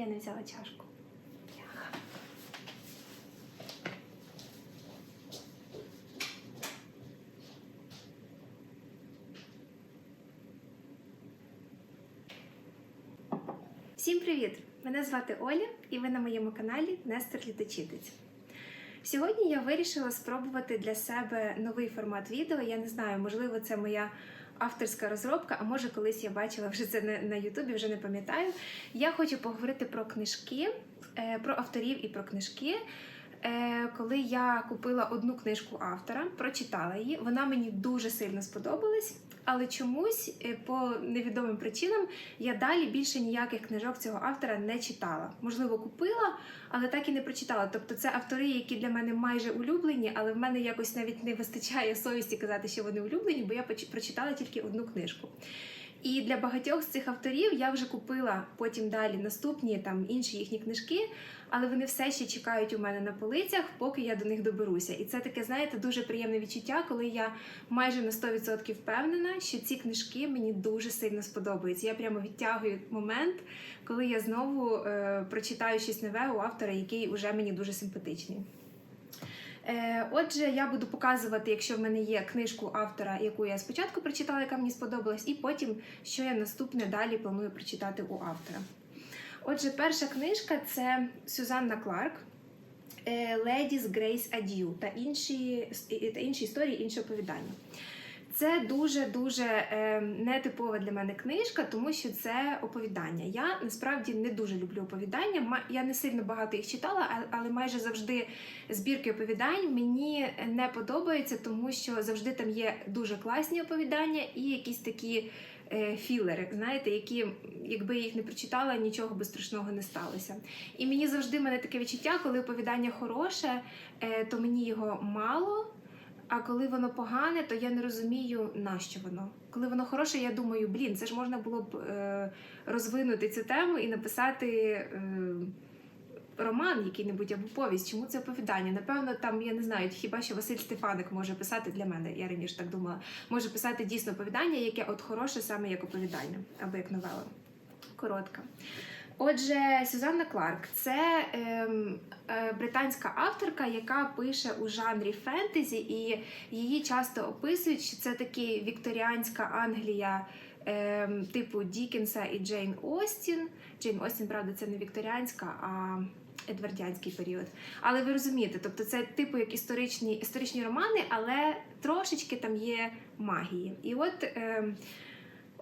Я не взяла чашку. Всім привіт! Мене звати Оля, і ви на моєму каналі Нестор Літочитець. Сьогодні я вирішила спробувати для себе новий формат відео. Я не знаю, можливо, це моя авторська розробка, а може колись я бачила вже це на- Ютубі, вже не пам'ятаю. Я хочу поговорити про книжки, е, про авторів і про книжки. Е, Коли я купила одну книжку автора, прочитала її, вона мені дуже сильно сподобалась, але чомусь е, по невідомим причинам я далі більше ніяких книжок цього автора не читала. Можливо, купила, але так і не прочитала. Тобто, це автори, які для мене майже улюблені, але в мене якось навіть не вистачає совісті казати, що вони улюблені, бо я прочитала тільки одну книжку. І для багатьох з цих авторів я вже купила потім далі наступні там інші їхні книжки, але вони все ще чекають у мене на полицях, поки я до них доберуся. І це таке, знаєте, дуже приємне відчуття, коли я майже на 100% впевнена, що ці книжки мені дуже сильно сподобаються. Я прямо відтягую момент, коли я знову е, прочитаю щось нове у автора, який уже мені дуже симпатичний. Е, Отже, я буду показувати, якщо в мене є книжку автора, яку я спочатку прочитала, яка мені сподобалась, і потім, що я наступне далі планую прочитати у автора. Отже, перша книжка це Сюзанна Кларк. Леді'с Ladies Grace Adieu та інші, та інші історії, інші оповідання. Це дуже дуже е, нетипова для мене книжка, тому що це оповідання. Я насправді не дуже люблю оповідання. Я не сильно багато їх читала, але майже завжди збірки оповідань мені не подобаються, тому що завжди там є дуже класні оповідання і якісь такі е, філери, знаєте, які, якби їх не прочитала, нічого би страшного не сталося. І мені завжди мене таке відчуття, коли оповідання хороше, е, то мені його мало. А коли воно погане, то я не розумію, нащо воно. Коли воно хороше, я думаю, блін, це ж можна було б е, розвинути цю тему і написати е, роман який-небудь або повість. Чому це оповідання? Напевно, там я не знаю, хіба що Василь Стефаник може писати для мене. Я раніше так думала. Може писати дійсно оповідання, яке от хороше саме як оповідання або як новела. Коротка. Отже, Сюзанна Кларк це ем, е, британська авторка, яка пише у жанрі фентезі, і її часто описують, що це таки вікторіанська Англія ем, типу Дікенса і Джейн Остін. Джейн Остін, правда, це не вікторіанська, а едвардіанський період. Але ви розумієте, тобто це типу як історичні, історичні романи, але трошечки там є магії. І от. ем,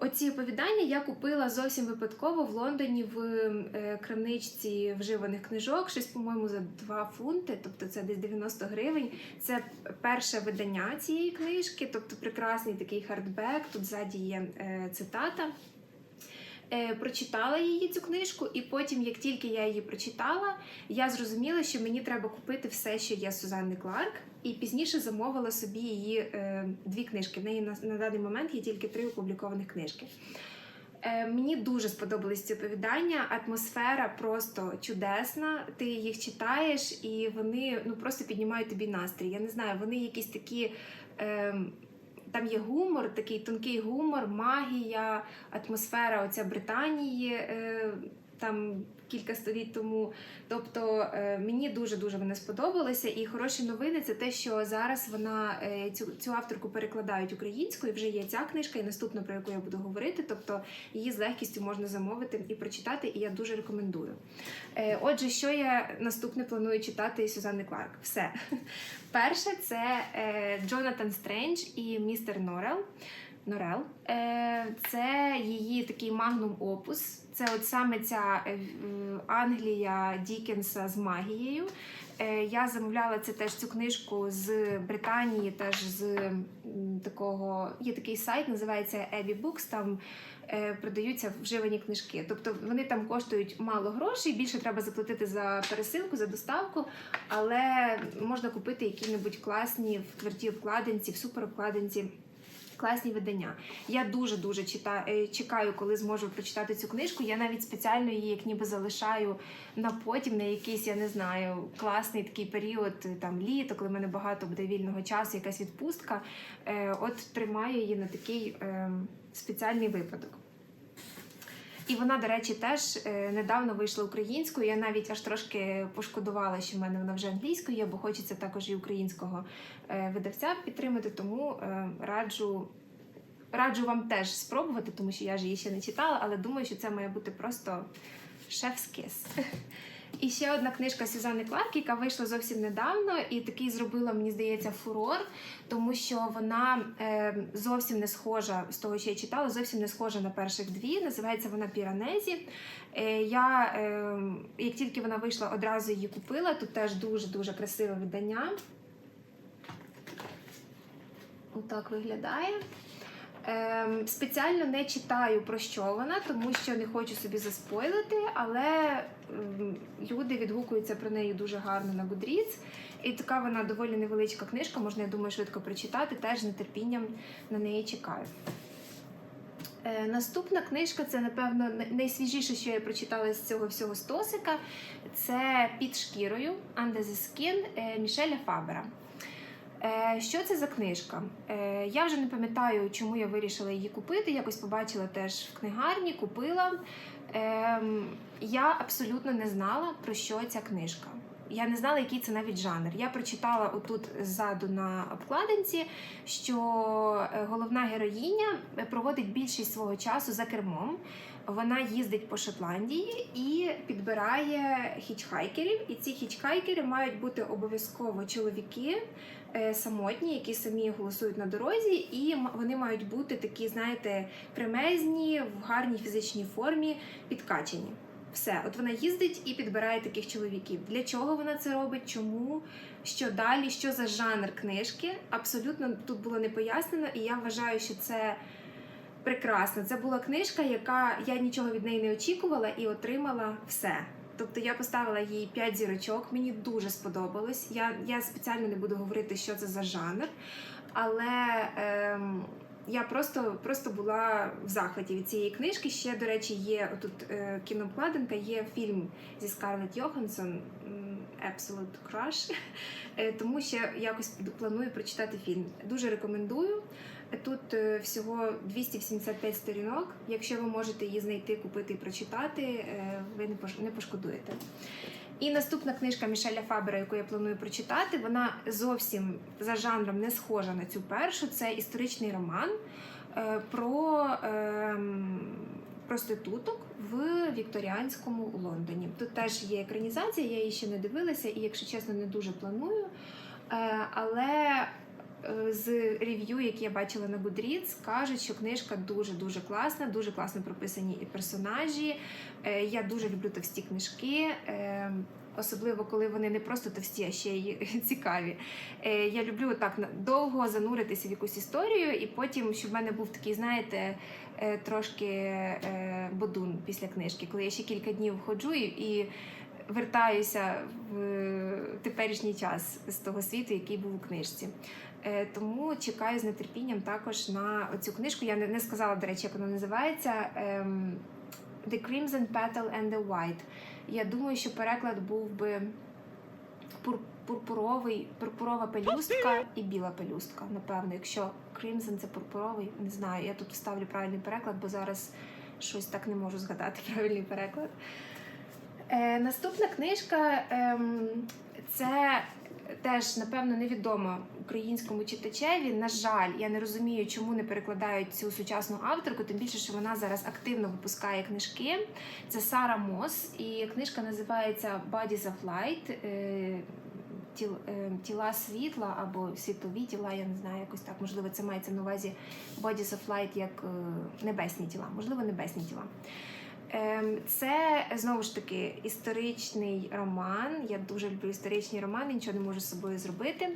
Оці оповідання я купила зовсім випадково в Лондоні в е, крамничці вживаних книжок, щось, по-моєму, за 2 фунти, тобто це десь 90 гривень. Це перше видання цієї книжки, тобто прекрасний такий хардбек. Тут ззаді є е, цитата. Е, прочитала її цю книжку, і потім, як тільки я її прочитала, я зрозуміла, що мені треба купити все, що є Сузанни Кларк, і пізніше замовила собі її е, дві книжки. В неї на, на даний момент є тільки три опублікованих книжки. Е, мені дуже сподобались ці оповідання. Атмосфера просто чудесна. Ти їх читаєш, і вони ну просто піднімають тобі настрій. Я не знаю, вони якісь такі. Е, там є гумор, такий тонкий гумор, магія, атмосфера оця Британії е, там кілька століть тому. Тобто е, мені дуже дуже вони сподобалися. І хороші новини це те, що зараз вона е, цю, цю авторку перекладають українською. Вже є ця книжка, і наступна, про яку я буду говорити. Тобто її з легкістю можна замовити і прочитати, і я дуже рекомендую. Е, Отже, що я наступне планую читати Сюзанни Кларк? Все. Перше, це Джонатан Стрендж і містер Норел. Норел. Е, це її такий магнум опус. Це от саме ця е, Англія Дікенса з магією. Е, я замовляла це теж цю книжку з Британії, теж з такого. Є такий сайт, називається Abbey Books. Там продаються вживані книжки. Тобто вони там коштують мало грошей, більше треба заплатити за пересилку, за доставку, але можна купити які-небудь класні в твердій обкладинці, в суперобкладинці. Класні видання. Я дуже дуже чита... е, чекаю, коли зможу прочитати цю книжку. Я навіть спеціально її як ніби залишаю на потім, на якийсь, я не знаю, класний такий період, е, там літо, коли в мене багато буде вільного часу, якась відпустка. Е, от тримаю її на такий е, спеціальний випадок. І вона, до речі, теж е, недавно вийшла українською. Я навіть аж трошки пошкодувала, що в мене вона вже англійською, є, бо хочеться також і українського е, видавця підтримати. Тому е, раджу. Раджу вам теж спробувати, тому що я ж її ще не читала, але думаю, що це має бути просто шеф-скіс. І ще одна книжка Сюзанни Кларк, яка вийшла зовсім недавно, і такий зробила, мені здається, фурор, тому що вона е, зовсім не схожа з того, що я читала, зовсім не схожа на перших дві. Називається вона Піранезі. Е, я, е, як тільки вона вийшла, одразу її купила. Тут теж дуже-дуже красиве видання. Отак виглядає. Ем, спеціально не читаю про що вона, тому що не хочу собі заспойлити, але ем, люди відгукуються про неї дуже гарно на Goodreads. І така вона доволі невеличка книжка, можна, я думаю, швидко прочитати. Теж з нетерпінням на неї чекаю. Е, наступна книжка це, напевно, найсвіжіше, що я прочитала з цього всього стосика. Це під шкірою Under the Skin е, Мішеля Фабера. Е, Що це за книжка? Е, Я вже не пам'ятаю, чому я вирішила її купити. Якось побачила теж в книгарні, купила. Ем, Я абсолютно не знала, про що ця книжка. Я не знала, який це навіть жанр. Я прочитала отут ззаду на обкладинці, що е, головна героїня проводить більшість свого часу за кермом. Вона їздить по Шотландії і підбирає хічхайкерів. І ці хічхайкери мають бути обов'язково чоловіки самотні, які самі голосують на дорозі, і вони мають бути такі, знаєте, кремезні, в гарній фізичній формі, підкачені. Все, от вона їздить і підбирає таких чоловіків. Для чого вона це робить? Чому? Що далі? Що за жанр книжки? Абсолютно тут було не пояснено, і я вважаю, що це прекрасно. Це була книжка, яка я нічого від неї не очікувала і отримала все. Тобто я поставила їй 5 зірочок, мені дуже сподобалось. Я, я спеціально не буду говорити, що це за жанр, але ем, я просто, просто була в захваті від цієї книжки. Ще, до речі, є тут е, кінообкладинка, є фільм зі Скарлетт Йоханссон Absolute Crush. Е, Тому ще якось планую прочитати фільм. Дуже рекомендую. Тут е, всього 275 сторінок. Якщо ви можете її знайти, купити і прочитати, е, ви не пошкодуєте. І наступна книжка Мішеля Фабера, яку я планую прочитати, вона зовсім за жанром не схожа на цю першу. Це історичний роман е, про ем, проституток в вікторіанському Лондоні. Тут теж є екранізація, я її ще не дивилася, і, якщо чесно, не дуже планую. Але з рев'ю, які я бачила на Goodreads, кажуть, що книжка дуже дуже класна, дуже класно прописані і персонажі. Е, Я дуже люблю товсті книжки. е, Особливо коли вони не просто товсті, а ще й цікаві. Е, Я люблю так довго зануритися в якусь історію, і потім, щоб в мене був такий, знаєте, е, трошки е, бодун після книжки, коли я ще кілька днів ходжу і вертаюся в теперішній час з того світу, який був у книжці. Е, Тому чекаю з нетерпінням також на цю книжку. Я не, сказала, до речі, як вона називається. Ем, The Crimson Petal and the White. Я думаю, що переклад був би пурпуровий, пурпурова пелюстка і біла пелюстка. Напевно, якщо Crimson це пурпуровий, не знаю. Я тут вставлю правильний переклад, бо зараз щось так не можу згадати правильний переклад. Е, наступна книжка ем, це теж, напевно, невідомо українському читачеві. На жаль, я не розумію, чому не перекладають цю сучасну авторку, тим більше, що вона зараз активно випускає книжки. Це Сара Мос, і книжка називається Bodies of Light. е, е, Тіла світла або світлові тіла, я не знаю, якось так. Можливо, це мається на увазі Bodies of Light як е, небесні тіла, можливо, небесні тіла. Ем, Це знову ж таки історичний роман. Я дуже люблю історичні романи, нічого не можу з собою зробити.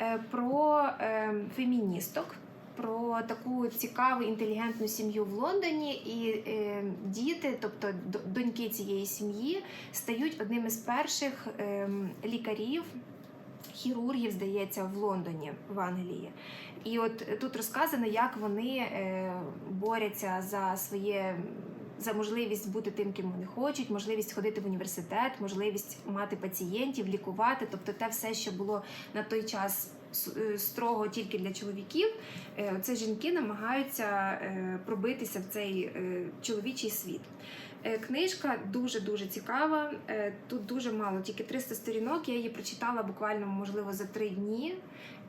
Е, Про ем, феміністок, про таку цікаву інтелігентну сім'ю в Лондоні, і ем, діти, тобто доньки цієї сім'ї, стають одним із перших лікарів. Хірургів, здається, в Лондоні, в Англії. І от тут розказано, як вони е, борються за своє за можливість бути тим, ким вони хочуть, можливість ходити в університет, можливість мати пацієнтів, лікувати, тобто те все, що було на той час е, строго тільки для чоловіків. Е, Це жінки намагаються е, пробитися в цей чоловічий світ. Е, Книжка дуже дуже цікава. Е, Тут дуже мало, тільки 300 сторінок. Я її прочитала буквально, можливо, за три дні.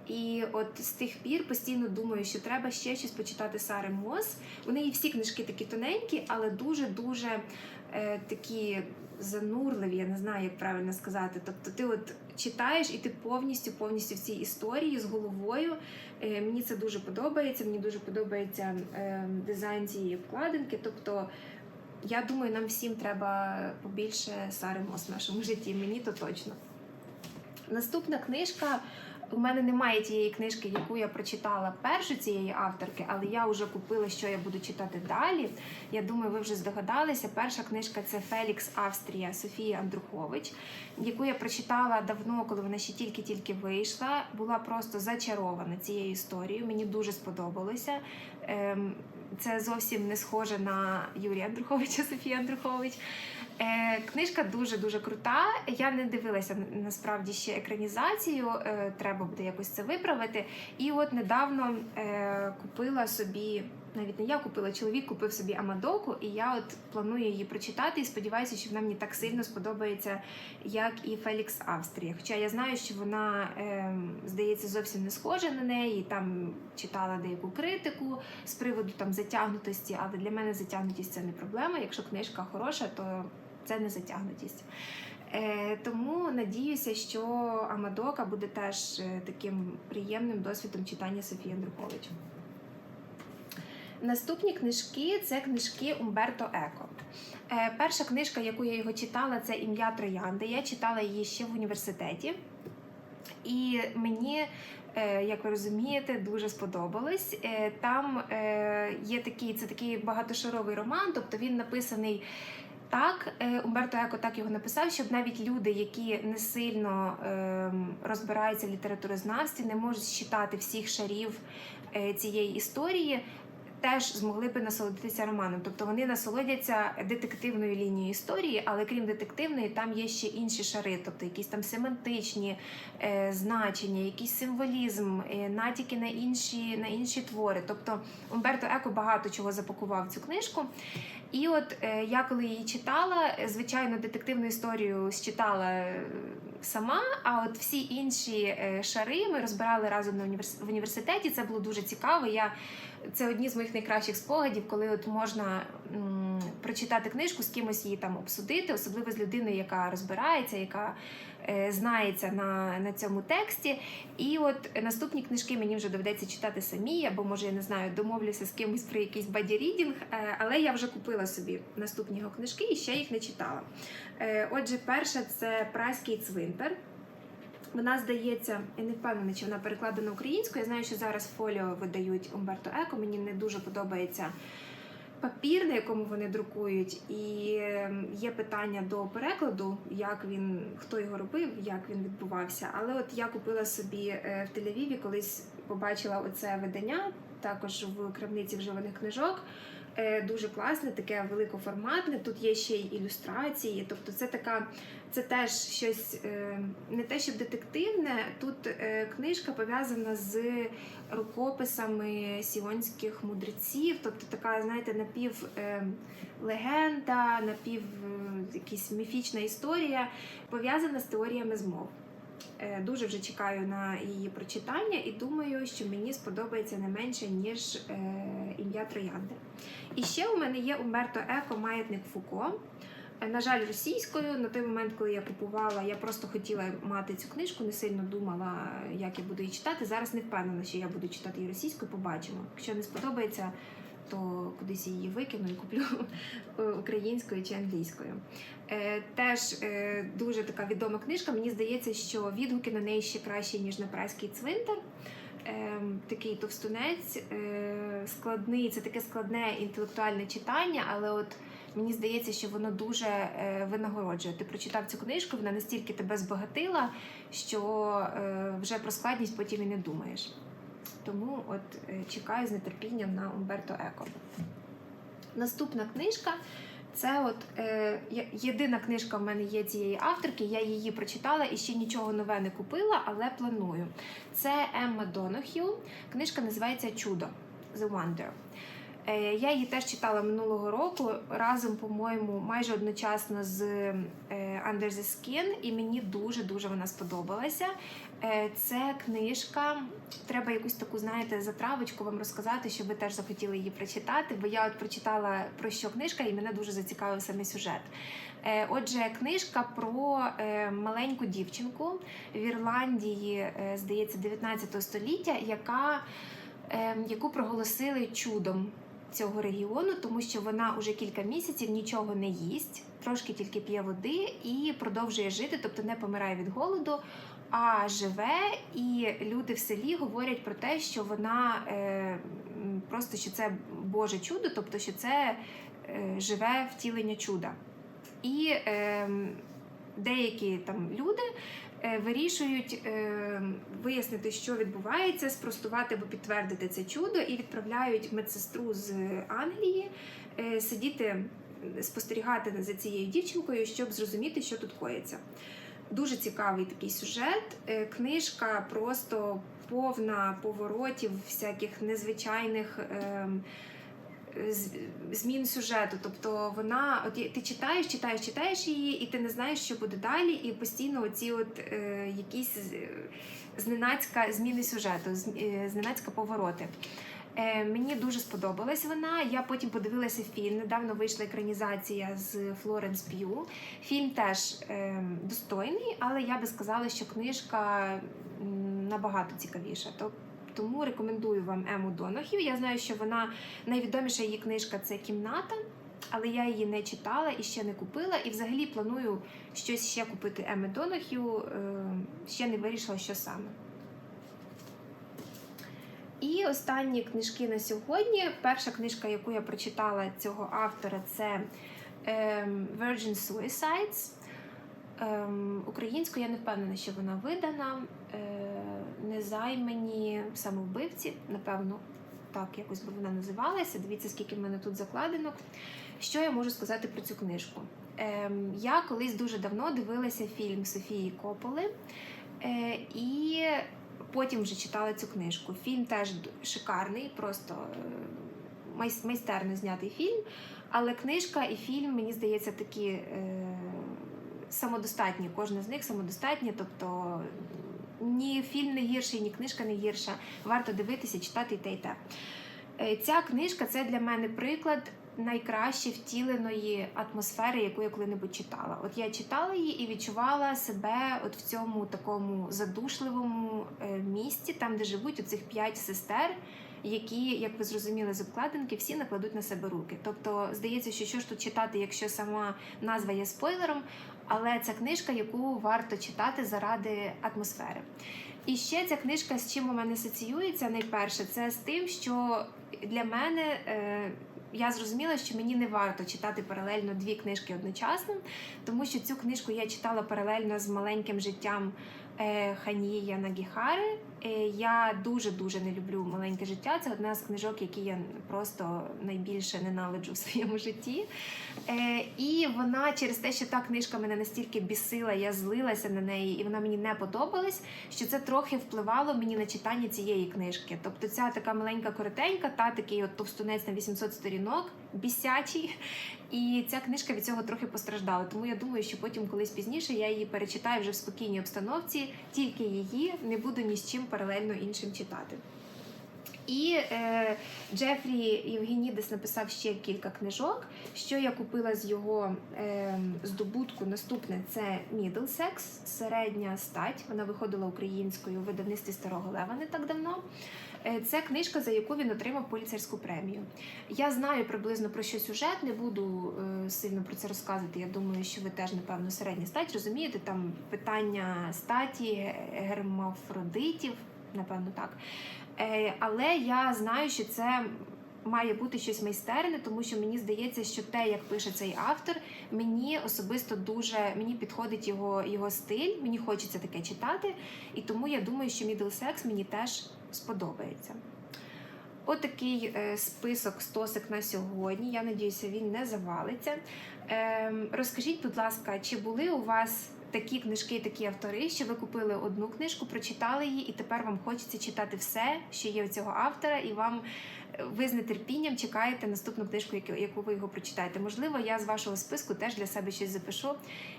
І от з тих пір постійно думаю, що треба ще щось почитати Сари Мос. У неї всі книжки такі тоненькі, але дуже дуже е, такі занурливі. Я не знаю, як правильно сказати. Тобто, ти от читаєш і ти повністю повністю в цій історії з головою. Е, мені це дуже подобається. Мені дуже подобається е, дизайн цієї обкладинки. Тобто, я думаю, нам всім треба побільше саримос в нашому житті. Мені то точно. Наступна книжка. У мене немає тієї книжки, яку я прочитала першу цієї авторки, але я вже купила, що я буду читати далі. Я думаю, ви вже здогадалися. Перша книжка це Фелікс Австрія Софії Андрухович, яку я прочитала давно, коли вона ще тільки-тільки вийшла. Була просто зачарована цією історією. Мені дуже сподобалося. Це зовсім не схоже на Юрія Андруховича, Софія Андрухович. Е, книжка дуже дуже крута. Я не дивилася насправді ще екранізацію. Е, треба буде якось це виправити. І от недавно е, купила собі. Навіть не я купила, чоловік купив собі Амадоку, і я от планую її прочитати і сподіваюся, що вона мені так сильно сподобається, як і Фелікс Австрія. Хоча я знаю, що вона, е, здається, зовсім не схожа на неї. Там читала деяку критику з приводу там затягнутості, але для мене затягнутість це не проблема. Якщо книжка хороша, то це не затягнутість. Е, тому надіюся, що Амадока буде теж е, таким приємним досвідом читання Софії Андрухович. Наступні книжки це книжки Умберто Еко. Е, перша книжка, яку я його читала, це ім'я Троянди. Я читала її ще в університеті. І мені, як ви розумієте, дуже сподобалось. Там є такий, це такий багатошаровий роман, тобто він написаний так. е, Умберто Еко так його написав, щоб навіть люди, які не сильно ем, розбираються в літературознавстві, не можуть читати всіх шарів е, цієї історії. Теж змогли би насолодитися романом, тобто вони насолодяться детективною лінією історії, але крім детективної, там є ще інші шари, тобто якісь там семантичні е, значення, якийсь символізм, е, натяки на інші, на інші твори. Тобто Умберто Еко багато чого запакував в цю книжку. І от е, я коли її читала, е, звичайно, детективну історію считала е, сама, а от всі інші шари ми розбирали разом на універс... в університеті. Це було дуже цікаво. Я це одні з моїх найкращих спогадів, коли от можна м, прочитати книжку, з кимось її там обсудити, особливо з людиною, яка розбирається, яка е, знається на, на цьому тексті. І от наступні книжки мені вже доведеться читати самі, або може я не знаю, домовлюся з кимось про якийсь бадірідінг, е, але я вже купила собі наступні його книжки і ще їх не читала. Е, Отже, перша це Праський цвинтар. Вона здається, я не впевнена, чи вона перекладена українською. Я знаю, що зараз фоліо видають Умберто Еко. Мені не дуже подобається папір, на якому вони друкують, і ем, є питання до перекладу, як він, хто його робив, як він відбувався. Але от я купила собі е, в Тель-Авіві, колись побачила оце видання, також в крамниці вживаних книжок. Е, Дуже класне, таке великоформатне. Тут є ще й ілюстрації. Тобто, це така, це теж щось е, не те, що детективне. Тут е, книжка пов'язана з рукописами сіонських мудреців, тобто така, знаєте, напів е, легенда, напів якась міфічна історія, пов'язана з теоріями змов. Е, Дуже вже чекаю на її прочитання і думаю, що мені сподобається не менше, ніж е, ім'я Троянди. І ще у мене є Умберто Еко Маятник Фуко. Е, На жаль, російською. На той момент, коли я купувала, я просто хотіла мати цю книжку, не сильно думала, як я буду її читати. Зараз не впевнена, що я буду читати її російською, побачимо. Якщо не сподобається, то кудись її викину і куплю українською чи англійською. Е, Теж е, дуже така відома книжка. Мені здається, що відгуки на неї ще кращі, ніж на Праський цвинтар. Ем, Такий товстунець, е, складний, це таке складне інтелектуальне читання, але от мені здається, що воно дуже винагороджує. Ти прочитав цю книжку, вона настільки тебе збагатила, що вже про складність потім і не думаєш. Тому от е, чекаю з нетерпінням на Умберто Еко. Наступна книжка Це от е, єдина книжка в мене є цієї авторки. Я її прочитала і ще нічого нове не купила, але планую. Це Емма Донох'ю. Книжка називається Чудо The Wonder. Е, Я її теж читала минулого року разом, по-моєму, майже одночасно з е, Under the Skin, і мені дуже дуже вона сподобалася. Е, Це книжка. Треба якусь таку, знаєте, затравочку вам розказати, щоб ви теж захотіли її прочитати. Бо я от прочитала про що книжка, і мене дуже зацікавив саме сюжет. Е, Отже, книжка про е, маленьку дівчинку в Ірландії, здається, 19 століття, яка, яку проголосили чудом цього регіону, тому що вона уже кілька місяців нічого не їсть, трошки тільки п'є води і продовжує жити, тобто не помирає від голоду, а живе. І люди в селі говорять про те, що вона е, просто що це Боже чудо, тобто що це е, живе втілення чуда. І е, деякі там люди е, вирішують е, вияснити, що відбувається, спростувати або підтвердити це чудо, і відправляють медсестру з Англії е, сидіти, спостерігати за цією дівчинкою, щоб зрозуміти, що тут коїться. Дуже цікавий такий сюжет. Е, Книжка просто повна поворотів, всяких незвичайних. ем, змін сюжету. Тобто вона, от ти читаєш, читаєш, читаєш її, і ти не знаєш, що буде далі, і постійно оці от е, якісь зненацька зміни сюжету, е, зненацька повороти. Е, мені дуже сподобалась вона. Я потім подивилася фільм. Недавно вийшла екранізація з Флоренс П'ю. Фільм теж е, достойний, але я би сказала, що книжка набагато цікавіша. Тому рекомендую вам Ему Донохів. Я знаю, що вона найвідоміша її книжка це кімната, але я її не читала і ще не купила. І взагалі планую щось ще купити Еми Донохів. е, Ще не вирішила, що саме. І останні книжки на сьогодні. Перша книжка, яку я прочитала цього автора, це ем, Virgin Suicides. Ем, Українською я не впевнена, що вона видана. Е, Незаймані самовбивці, напевно, так якось би вона називалася. Дивіться, скільки в мене тут закладинок. Що я можу сказати про цю книжку? Ем, я колись дуже давно дивилася фільм Софії Кополи е, і потім вже читала цю книжку. Фільм теж шикарний, просто е, майстерно знятий фільм. Але книжка і фільм, мені здається, такі е, самодостатні. Кожна з них самодостатня, тобто ні фільм не гірший, ні книжка не гірша. Варто дивитися, читати і те, і те. Е, Ця книжка це для мене приклад найкраще втіленої атмосфери, яку я коли-небудь читала. От я читала її і відчувала себе от в цьому такому задушливому е, місті, там, де живуть оцих п'ять сестер, які, як ви зрозуміли з обкладинки, всі накладуть на себе руки. Тобто, здається, що що ж тут читати, якщо сама назва є спойлером, але це книжка, яку варто читати заради атмосфери. І ще ця книжка з чим у мене асоціюється найперше, це з тим, що для мене е, я зрозуміла, що мені не варто читати паралельно дві книжки одночасно, тому що цю книжку я читала паралельно з маленьким життям е, Ханії Нагіхари. Е, я дуже дуже не люблю маленьке життя. Це одна з книжок, які я просто найбільше ненавиджу в своєму житті. Е, і вона через те, що та книжка мене настільки бісила, я злилася на неї, і вона мені не подобалась, що це трохи впливало мені на читання цієї книжки. Тобто, ця така маленька коротенька, та такий от товстунець на 800 сторінок, бісячий. І ця книжка від цього трохи постраждала. Тому я думаю, що потім колись пізніше я її перечитаю вже в спокійній обстановці, тільки її не буду ні з чим паралельно іншим читати. І е, Джефрі Євгенідес написав ще кілька книжок. Що я купила з його е, здобутку наступне це Middlesex, середня стать. Вона виходила українською у видавництві Старого Лева не так давно. Е, Це книжка, за яку він отримав поліцейську премію. Я знаю приблизно про що сюжет, не буду е, сильно про це розказувати. Я думаю, що ви теж, напевно, середня стать розумієте, там питання статі, гермафродитів, напевно, так. Е, Але я знаю, що це має бути щось майстерне, тому що мені здається, що те, як пише цей автор, мені особисто дуже мені підходить його, його стиль, мені хочеться таке читати, і тому я думаю, що Middlesex мені теж сподобається. Отакий е, список стосик на сьогодні. Я надіюся, він не завалиться. Ем, розкажіть, будь ласка, чи були у вас такі книжки, такі автори, що ви купили одну книжку, прочитали її, і тепер вам хочеться читати все, що є у цього автора, і вам е, ви з нетерпінням чекаєте наступну книжку, яку, ви його прочитаєте. Можливо, я з вашого списку теж для себе щось запишу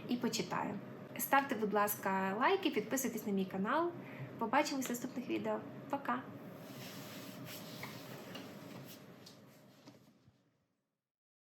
і почитаю. Ставте, будь ласка, лайки, підписуйтесь на мій канал. Побачимось в наступних відео. Пока!